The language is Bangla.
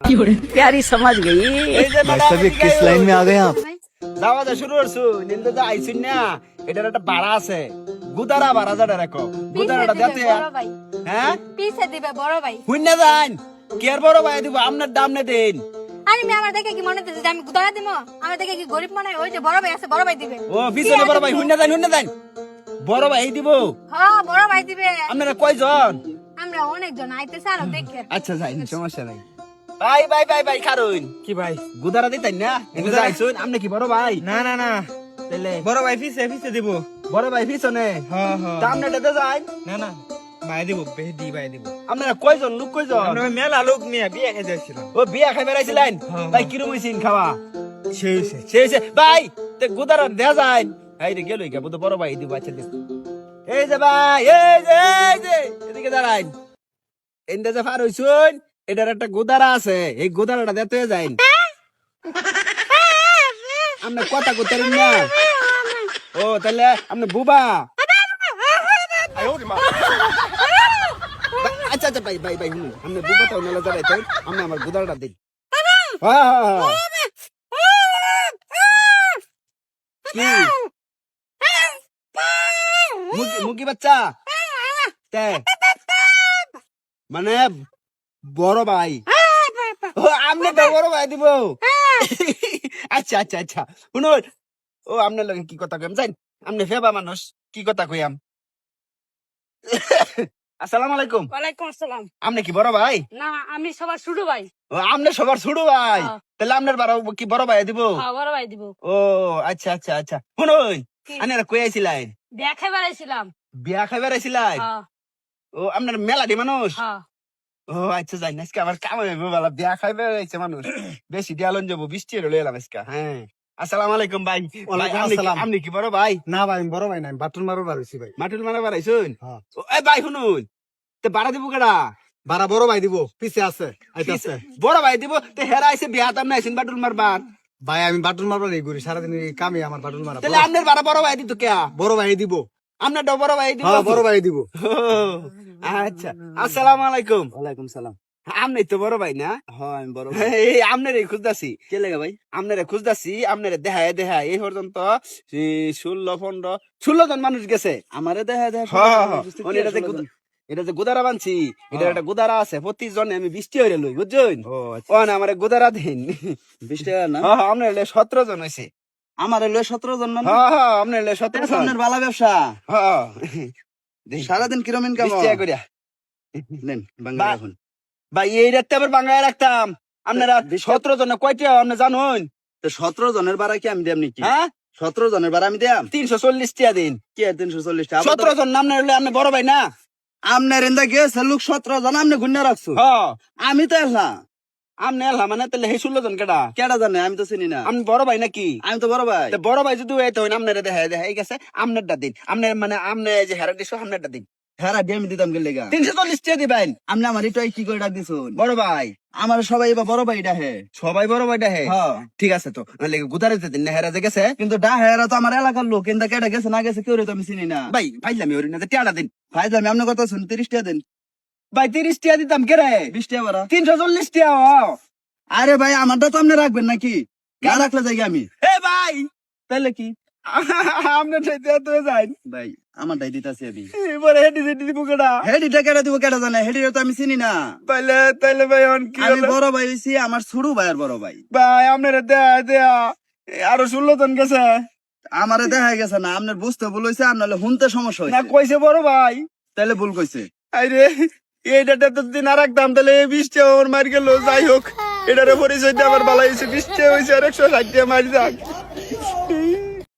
प्यारी समझ गई এই যে भाई साहब ये किस लाइन में आ गए आप যাওয়া যা শুরু করছু নিন্দে যা আইছুন না এটার একটা ভাড়া আছে গুদারা ভাড়া যাটা রাখো গুদারাটা দিতে হ্যাঁ পিছে দিবে বড় ভাই হুইনা যান কেয়ার বড় ভাই দিব আপনার দাম নে দিন আরে আমি আমার দেখে কি মনে হচ্ছে যে আমি গুদারা দিব আমার দেখে কি গরিব মনে হয় ওই যে বড় ভাই আছে বড় ভাই দিবে ও পিছনে বড় ভাই হুইনা যান হুইনা যান বড় ভাই দিব হ্যাঁ বড় ভাই দিবে আপনারা কয়জন আমরা অনেকজন আইতেছে আরো দেখে আচ্ছা যাই সমস্যা নাই ভাই ভাই ভাই ভাই খারুন। কি ভাই? গুদারা দিতেন না? এনে যাইছুন? আপনি কি বড় ভাই? না না না। তাইলে? বড় ভাই ফিসে ফিসে দিব। বড় ভাই পিছনে হ্যাঁ হ্যাঁ নেটে যাই। না না। ভাই দিব বেশি দি ভাই দিব। আপনারা কয়জন? লোক কয়জন? আমরা মেলা লোক নিয়ে বিয়ে খেতে যাচ্ছিলাম ও বিয়া খাই বেড়াইছিলেন। ভাই কিরম হইছিন খাওয়া। সে সে ভাই তে গুদারা দেয়া যায়। এই রে গেল গা বড় ভাই দিব আচ্ছা এই যে ভাই এই যে এই যে এদিকে দাঁড়াইন এন্ডে যে ফার হইছুন এটার একটা গুদারা আছে, এই গুদারাটা দেখতে যাইন। আপনি কথা করতেন না? ও তাহলে আপনি বুবা। আচ্ছা আচ্ছা ভাই ভাই ভাই শুনুন আপনি বুবাটা ওনালা যাবেন আপনি আমার গুদারাটা দিন। হ্যাঁ বাচ্চা? তে। মানে বড় ভাই। ও আপনি তো বড় ভাই দিব। আচ্ছা আচ্ছা আচ্ছা। শুনুন। ও আপনার লগে কি কথা কইম? জান আপনি ফেবা মানুষ কি কথা কইয়াম? আসসালামু আলাইকুম। ওয়ালাইকুম আসসালাম। আপনি কি বড় ভাই? না আমি সবার শুরু ভাই। ও আপনি সবার ছোট ভাই। হ্যাঁ। তাহলে আপনার বড় কি বড় ভাই দিব? হ্যাঁ, বড় ভাই দিব। ও আচ্ছা আচ্ছা আচ্ছা। শুনুন। কি? আনারা কই আইছিলেন দেখে বেড়াইছিলাম বিয়া খাইবার আইছিলেন হ্যাঁ, ও আপনার মেলাডি মানুষ? হ্যাঁ। ও আচ্ছা যাই না আজকে আবার কাম হইব বালা বিয়া খাইবে আইছে মানুষ। বেশি দিয়ালন যাব বৃষ্টি হলে এলাম আজকে হ্যাঁ। আসসালামু আলাইকুম ভাই। আপনি কি- বড় ভাই? না ভাই আমি বড় ভাই না বাটুল মারো বাড়াইছি ভাই। মাটুল মারা বাড়াইছুন হ্যাঁ। এই ভাই শুনুন তে বাড়া দিব কেডা? বাড়া বড় ভাই দিব পিছে আছে আইতাছে বড় ভাই দিব তে হেরা আইছে বিয়া তাম নাইছেন বাটুল মারবার। ভাই আমি বাটুল মারবার এই করি সারাদিন কামে আমার বাটুল মারা তাহলে আপনার বাড়া বড় ভাই দিত কে বড় ভাই দিব। আপনার ডো বড় ভাই দিব। হ্যাঁ বড় ভাই দিব। আচ্ছা আসসালামু আলাইকুম। ওয়ালাইকুম সালাম। আপনি তো বড় ভাই না? হ্যাঁ আমি বড় এই আপনারে খুঁজতাছি। কে লাগে ভাই? দেখায় দেখায়। এই পর্যন্ত ষোলো পনেরো ষোলো জন মানুষ গেছে। আমারে দেখা দেখা হ্যাঁ, হ্যাঁ, হ্যাঁ। এটা যে গুদারা বানছি এটা হ্যাঁ। একটা গুদারা আছে। প্রতি জনে আমি বৃষ্টি হয়ে লই বুঝছেন? ও ও না আমার গুদারা দিন। বিশ টাকা না? হ্যাঁ হ্যাঁ, আপনার সতেরো জন হয়েছে আমার এলো সতেরো জন মানে হ্যাঁ হ্যাঁ আপনার সতেরো আপনার বালা ব্যবসা। হ্যাঁ। সারাদিন কিরম ইনকাম করিয়া নেন বাংলা রাখুন। ভাই এই রাখতে আবার বাঙায় রাখতাম। আপনারা সতেরো জন কয়টা আপনি জানুন? সতেরো জনের বাড়া কি আমি দেম নাকি? হ্যাঁ? সতেরো জনের বাড়া আমি দেম তিনশো চল্লিশ টিয়া দিন। কি আর তিনশো চল্লিশ টাকা সতেরো জন নাম হলে আপনি বড় ভাই না? আপনার এন্দা গেছে লোক সতেরো জন আপনি গুন্না রাখছো? হ্যাঁ। আমি তো এলাম। আপনি এলা মানে তাহলে হে ষোলো জন কেডা? কেডা জানে? আমি তো চিনি না। আপনি বড় ভাই নাকি? আমি তো বড় ভাই। বড় ভাই যদি হইতে হয় আপনার দেখা দেখা এই গেছে আপনারটা দিন। আপনার মানে আপনি যে হেরা দিছো আপনারটা দিন। হ্যাঁ দিয়ে আমি দিতাম গেলে তিনশো চল্লিশ টিয়া দিবেন। আপনি আমার এটা কি করে ডাক দিছুন? বড় ভাই। আমার সবাই এবার বড় ভাই ডাহে সবাই বড় ভাই হ্যাঁ ঠিক আছে তো। নাহলে গুদারে দিন না হেরা যে গেছে? কিন্তু ডাহেরা তো আমার এলাকার লোক কিন্তু কেটে গেছে না গেছে কেউ তো আমি চিনি না। ভাই পাইলাম ওর না টিয়াটা দিন। ভাই আমি আপনার কথা শুন তিরিশ টাকা দিন। ভাই তিরিশ টিয়া দিতাম কে রে? বিশ টাকা বাড়া তিনশো চল্লিশ টিয়া। আরে ভাই আমারটা তো আপনি রাখবেন নাকি? না রাখলে যাই আমি। এ ভাই! তাহলে কি? আপনার সাথে তো যাই ভাই আমারটাই দিতাছি আমি। এবারে হেঁটে হেঁটে দিব কেডা? হেডিটা কেটে দিব কেটে জানে? হেডিটা তো আমি চিনি না। তাইলে তাইলে ভাই অন কি আমি বড় ভাই হইছি আমার ছোড়ু ভাইয়ের বড় ভাই। ভাই আপনার দেয়া দেয়া। আরও ষোলো জন গেছে। আমারে দেখা গেছে না আপনার বুঝতে ভুল হয়েছে আর নাহলে শুনতে সমস্যা না কইছে বড় ভাই। তাহলে ভুল কইছে। আরে এইটাতে তো দিন আর রাখতাম তাহলে বৃষ্টি আমার মার গেল, যাই হোক। এটারে পরিচয়টা দিয়ে আমার বালা হয়েছে বৃষ্টি হয়েছে আর একশো ষাট দিয়ে মারি যাক।